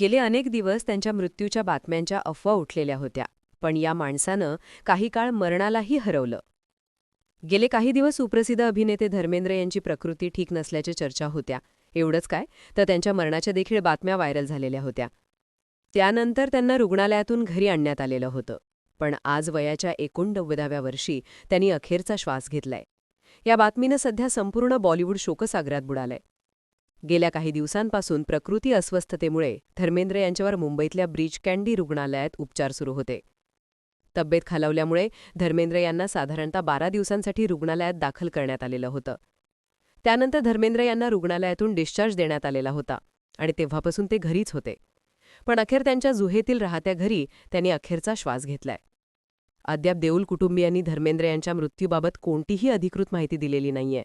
गेले अनेक दिवस त्यांच्या मृत्यूच्या बातम्यांच्या अफवा उठलेल्या होत्या पण या माणसानं काही काळ मरणालाही हरवलं. गेले काही दिवस सुप्रसिद्ध अभिनेते धर्मेंद्र यांची प्रकृती ठीक नसल्याच्या चर्चा होत्या. एवढंच काय? तर त्यांच्या मरणाच्या देखील बातम्या व्हायरल झालेल्या होत्या. त्यानंतर त्यांना रुग्णालयातून घरी आणण्यात आलेलं होतं. पण आज वयाच्या एकोणनव्वदाव्या वर्षी त्यांनी अखेरचा श्वास घेतलाय. या बातमीनं सध्या संपूर्ण बॉलिवूड शोकसागरात बुडालंय. गेल्या काही दिवसांपासून प्रकृती अस्वस्थतेमुळे धर्मेंद्र यांच्यावर मुंबईतल्या ब्रीच कँडी रुग्णालयात उपचार सुरू होते. तब्येत खालावल्यामुळे धर्मेंद्र यांना साधारणतः बारा दिवसांसाठी रुग्णालयात दाखल करण्यात आलेलं होतं. त्यानंतर धर्मेंद्र यांना रुग्णालयातून डिस्चार्ज देण्यात आलेला होता आणि तेव्हापासून ते घरीच होते. पण अखेर त्यांच्या जुहेतील राहत्या घरी त्यांनी अखेरचा श्वास घेतलाय. अद्याप देऊल कुटुंबियांनी धर्मेंद्र यांच्या मृत्यूबाबत कोणतीही अधिकृत माहिती दिलेली नाहीये.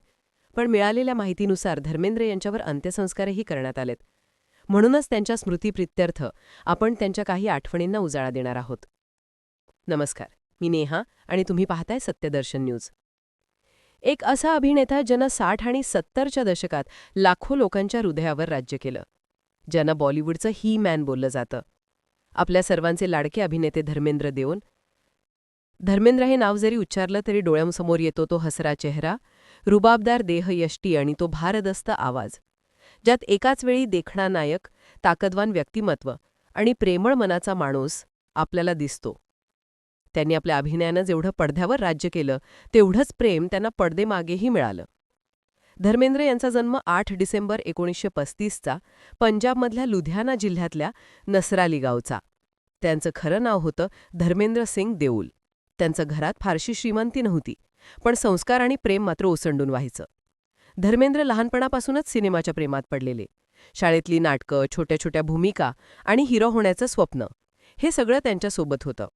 पण मिळालेल्या माहितीनुसार धर्मेंद्र यांच्यावर अंत्यसंस्कारही करण्यात आलेत. म्हणूनच त्यांच्या स्मृतीप्रित्यर्थ आपण त्यांच्या काही आठवणींना उजाळा देणार आहोत. नमस्कार मी नेहा आणि तुम्ही पाहताय सत्यदर्शन न्यूज. एक असा अभिनेता ज्यानं साठ आणि सत्तरच्या दशकात लाखो लोकांच्या हृदयावर राज्य केलं ज्यांना बॉलिवूडचं ही मॅन बोललं जातं. आपल्या सर्वांचे लाडके अभिनेते धर्मेंद्र देओन धर्मेंद्र हे नाव जरी उच्चारलं तरी डोळ्यांसमोर येतो तो हसरा चेहरा रुबाबदार देहयष्टी आणि तो भारदस्त आवाज. ज्यात एकाच वेळी देखणा नायक ताकदवान व्यक्तिमत्व आणि प्रेमळ मनाचा माणूस आपल्याला दिसतो. त्यांनी आपल्या अभिनयानं जेवढं पडद्यावर राज्य केलं तेवढंच प्रेम त्यांना पडदेमागेही मिळालं. धर्मेंद्र यांचा जन्म आठ डिसेंबर एकोणीसशे पस्तीसचा पंजाबमधल्या लुधियाना जिल्ह्यातल्या नसराली गावचा त्यांचं खरं नाव होतं धर्मेंद्र सिंग देऊल. त्यांचं घरात फारशी श्रीमंती नव्हती. पण संस्कार आणि प्रेम मात्र ओसंडून व्हायचं. धर्मेंद्र लहानपणापासूनच सिनेमाच्या प्रेमात पडलेले. शाळेतली नाटकं छोट्या छोट्या भूमिका आणि हिरो होण्याचं स्वप्न हे सगळं त्यांच्यासोबत होतं.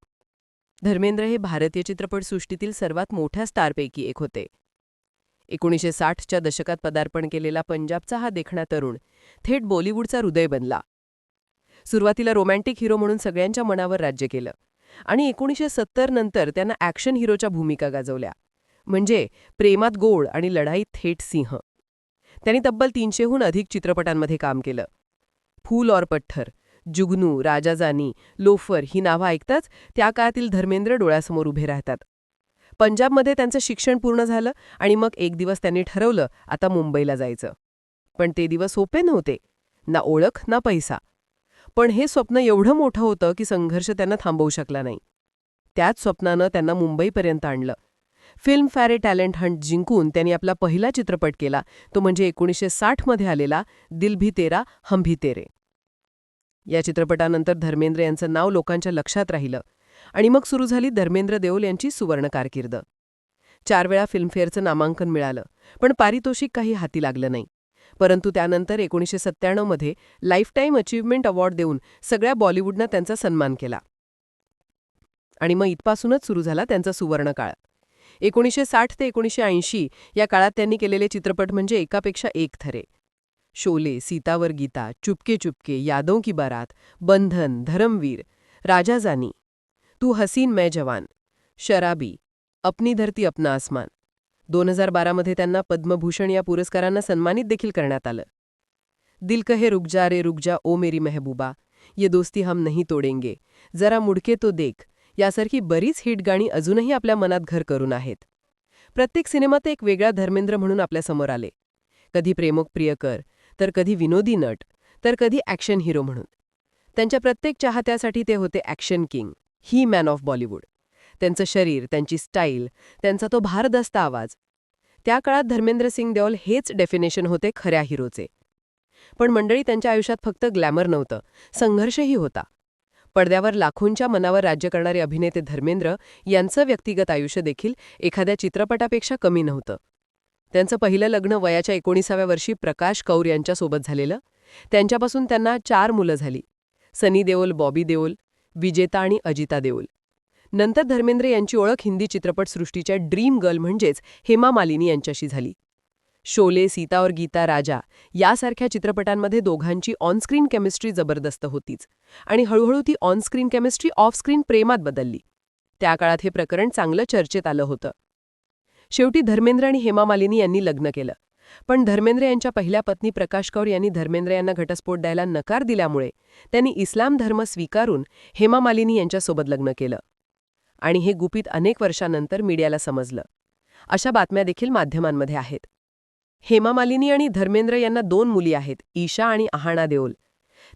धर्मेंद्र हे भारतीय चित्रपटसृष्टीतील सर्वात मोठ्या स्टारपैकी एक होते. एकोणीसशे साठच्या दशकात पदार्पण केलेला पंजाबचा हा देखणा तरुण थेट बॉलिवूडचा हृदय बनला. सुरुवातीला रोमॅन्टिक हिरो म्हणून सगळ्यांच्या मनावर राज्य केलं आणि एकोणीसशे सत्तर नंतर त्यांना ॲक्शन हिरोच्या भूमिका गाजवल्या. म्हणजे प्रेमात गोड आणि लढाई थेट सिंह. त्यांनी तब्बल तीनशेहून अधिक चित्रपटांमध्ये काम केलं. फूल और पठ्ठर जुगनू राजाजानी लोफर ही नावं ऐकताच त्या काळातील धर्मेंद्र डोळ्यासमोर उभे राहतात. पंजाबमध्ये त्यांचं शिक्षण पूर्ण झालं आणि मग एक दिवस त्यांनी ठरवलं आता मुंबईला जायचं. पण ते दिवस सोपे नव्हते ना ओळख ना पैसा. पण हे स्वप्न एवढं मोठं होतं की संघर्ष त्यांना थांबवू शकला नाही. त्याच स्वप्नानं त्यांना मुंबईपर्यंत आणलं. फिल्म फॅरे टॅलेंट हंट जिंकून त्यांनी आपला पहिला चित्रपट केला. तो म्हणजे एकोणीसशे साठमध्ये आलेला दिल भी तेरा हम भी तेरे. या चित्रपटानंतर धर्मेंद्र यांचं नाव लोकांच्या लक्षात राहिलं आणि मग सुरू झाली धर्मेंद्र देओल यांची सुवर्ण कारकीर्द. चार वेळा फिल्मफेअरचं नामांकन मिळालं पण पारितोषिक काही हाती लागलं नाही. परंतु त्यानंतर एकोणीसशे सत्त्याण्णवमध्ये लाईफटाईम अचीव्हमेंट अवॉर्ड देऊन सगळ्या बॉलिवूडनं त्यांचा सन्मान केला. आणि मग इथपासूनच सुरू झाला त्यांचा सुवर्णकाळ एकोणीसशे साठ ते एकोणीसशे ऐंशी या काळात त्यांनी केलेले चित्रपट म्हणजे एकापेक्षा एक थरे. शोले, सीतावर गीता, चुपके चुपके, यादों की बारात, बंधन, धरमवीर राजाजानी तू हसीन मै जवान, शराबी, अपनी धरती अपना आसमान. दोन हज़ार बारामध्ये त्यांना पद्मभूषण या पुरस्कारांना सन्मानित देखील करण्यात आलं. दिल कहे रुक जा रे, रुक जा ओ मेरी मेहबूबा, ये दोस्ती हम नहीं तोडेंगे, जरा मुडके तो देख यासारखी बरीच हिट गाणी अजूनही आपल्या मनात घर करून आहेत. प्रत्येक सिनेमात एक वेगळा धर्मेंद्र म्हणून आपल्यासमोर आले. कधी प्रेमक प्रियकर तर कधी विनोदी नट तर कधी ॲक्शन हिरो म्हणून. त्यांच्या प्रत्येक चाहत्यासाठी ते होते action king he man of Bollywood. त्यांचं शरीर त्यांची स्टाईल त्यांचा तो भारदस्त आवाज. त्या काळात धर्मेंद्र सिंग देओल हेच डेफिनेशन होते खऱ्या हिरोचे. पण मंडळी त्यांच्या आयुष्यात फक्त ग्लॅमर नव्हतं संघर्षही होता. पडद्यावर लाखोंच्या मनावर राज्य करणारे अभिनेते धर्मेंद्र यांचं व्यक्तिगत आयुष्य देखील एखाद्या चित्रपटापेक्षा कमी नव्हतं. त्यांचं पहिलं लग्न वयाच्या एकोणीसाव्या वर्षी प्रकाश कौर यांच्यासोबत झालेलं. त्यांच्यापासून त्यांना चार मुलं झाली. सनी देओल बॉबी देओल विजेता आणि अजिता देओल. नंतर धर्मेंद्र यांची ओळख हिंदी चित्रपटसृष्टीच्या ड्रीम गर्ल म्हणजेच हेमा मालिनी यांच्याशी झाली. शोले सीता और गीता राजा यासारख्या चित्रपटांमध्ये दोघांची ऑनस्क्रीन केमिस्ट्री जबरदस्त होतीच. आणि हळूहळू ती ऑनस्क्रीन केमिस्ट्री ऑफस्क्रीन प्रेमात बदलली. त्या काळात हे प्रकरण चांगलं चर्चेत आलं होतं. शेवटी धर्मेंद्र आणि हेमा मालिनी यांनी लग्न केलं. पण धर्मेंद्र यांच्या पहिल्या पत्नी प्रकाश कौर यांनी धर्मेंद्र यांना घटस्फोट द्यायला नकार दिल्यामुळे त्यांनी इस्लाम धर्म स्वीकारून हेमा मालिनी यांच्यासोबत लग्न केलं. आणि हे गुपित अनेक वर्षांनंतर मीडियाला समजलं. अशा बातम्या देखील माध्यमांमध्ये आहेत. हेमा मालिनी आणि धर्मेंद्र यांना दोन मुली आहेत ईशा आणि आहाणा देओल.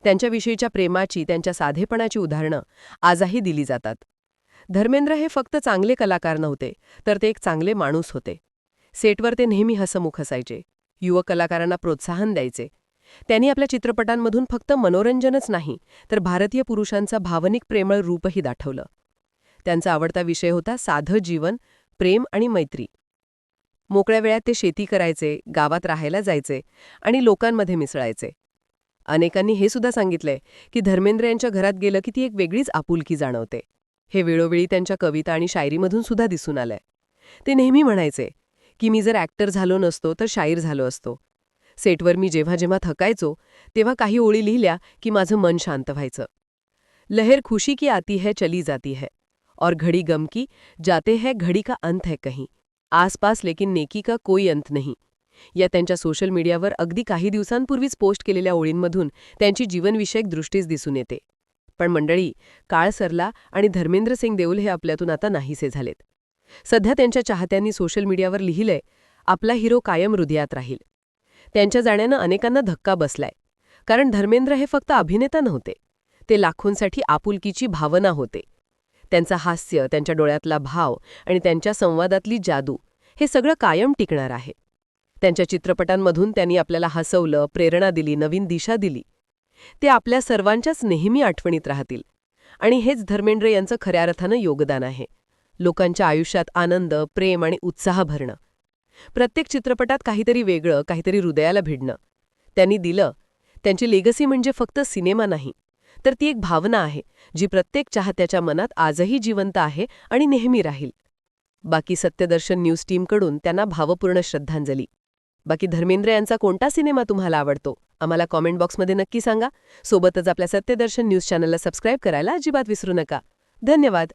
त्यांच्याविषयीच्या प्रेमाची त्यांच्या साधेपणाची उदाहरणं आजही दिली जातात. धर्मेंद्र हे फक्त चांगले कलाकार नव्हते तर ते एक चांगले माणूस होते. सेटवर ते नेहमी हसमुख असायचे युवक कलाकारांना प्रोत्साहन द्यायचे. त्यांनी आपल्या चित्रपटांमधून फक्त मनोरंजनच नाही तर भारतीय पुरुषांचा भावनिक प्रेमळ रूपही दाखवलं त्यांचा आवडता विषय होता साधं जीवन प्रेम आणि मैत्री. मोकळ्या वेळात ते शेती करायचे गावात राहायला जायचे आणि लोकांमध्ये मिसळायचे. अनेकांनी हे सुद्धा सांगितलंय की धर्मेंद्र यांच्या घरात गेलं की ती एक वेगळीच आपुलकी जाणवते. हे वेळोवेळी त्यांच्या कविता आणि शायरीमधून सुद्धा दिसून आलंय. ते नेहमी म्हणायचे की मी जर ॲक्टर झालो नसतो तर शायर झालो असतो. सेटवर मी जेव्हा जेव्हा थकायचो तेव्हा काही ओळी लिहिल्या की माझं मन शांत व्हायचं. लहर खुशी की आती है चली जाती है. और घडी गमकी जाते है घडी का अंत है कहीं. आसपास लेकिन नेकी का कोई अंत नाही. या त्यांच्या सोशल मीडियावर अगदी काही दिवसांपूर्वीच पोस्ट केलेल्या ओळींमधून त्यांची जीवनविषयक दृष्टीच दिसून येते. पण मंडळी काळ सरला आणि धर्मेंद्र सिंग देऊल हे आपल्यातून आता नाहीसे झालेत. सध्या त्यांच्या चाहत्यांनी सोशल मीडियावर लिहिलंय आपला हिरो कायम हृदयात राहील. त्यांच्या जाण्यानं अनेकांना धक्का बसलाय. कारण धर्मेंद्र हे फक्त अभिनेता नव्हते. ते लाखोंसाठी आपुलकीची भावना होते. त्यांचं हास्य त्यांच्या डोळ्यातला भाव आणि त्यांच्या संवादातली जादू हे सगळं कायम टिकणार आहे. त्यांच्या चित्रपटांमधून त्यांनी आपल्याला हसवलं प्रेरणा दिली नवीन दिशा दिली. ते आपल्या सर्वांच्याच नेहमी आठवणीत राहतील. आणि हेच धर्मेंद्र यांचं खऱ्या अर्थानं योगदान आहे. लोकांच्या आयुष्यात आनंद प्रेम आणि उत्साह भरणं. प्रत्येक चित्रपटात काहीतरी वेगळं काहीतरी हृदयाला भिडणं. त्यांनी दिलं. त्यांची लेगसी म्हणजे फक्त सिनेमा नाही. तर ती एक भावना आहे जी प्रत्येक चाहत्याच्या मनात आजही जिवंत आहे आणि नेहमी राहील. बाकी सत्यदर्शन न्यूज टीमकडून त्यांना भावपूर्ण श्रद्धांजली. बाकी धर्मेंद्र यांचा कोणता सिनेमा तुम्हाला आवडतो? आम्हाला कॉमेंट बॉक्समध्ये नक्की सांगा. सोबतच आपल्या सत्यदर्शन न्यूज चॅनलला सबस्क्राईब करायला अजिबात विसरू नका. धन्यवाद.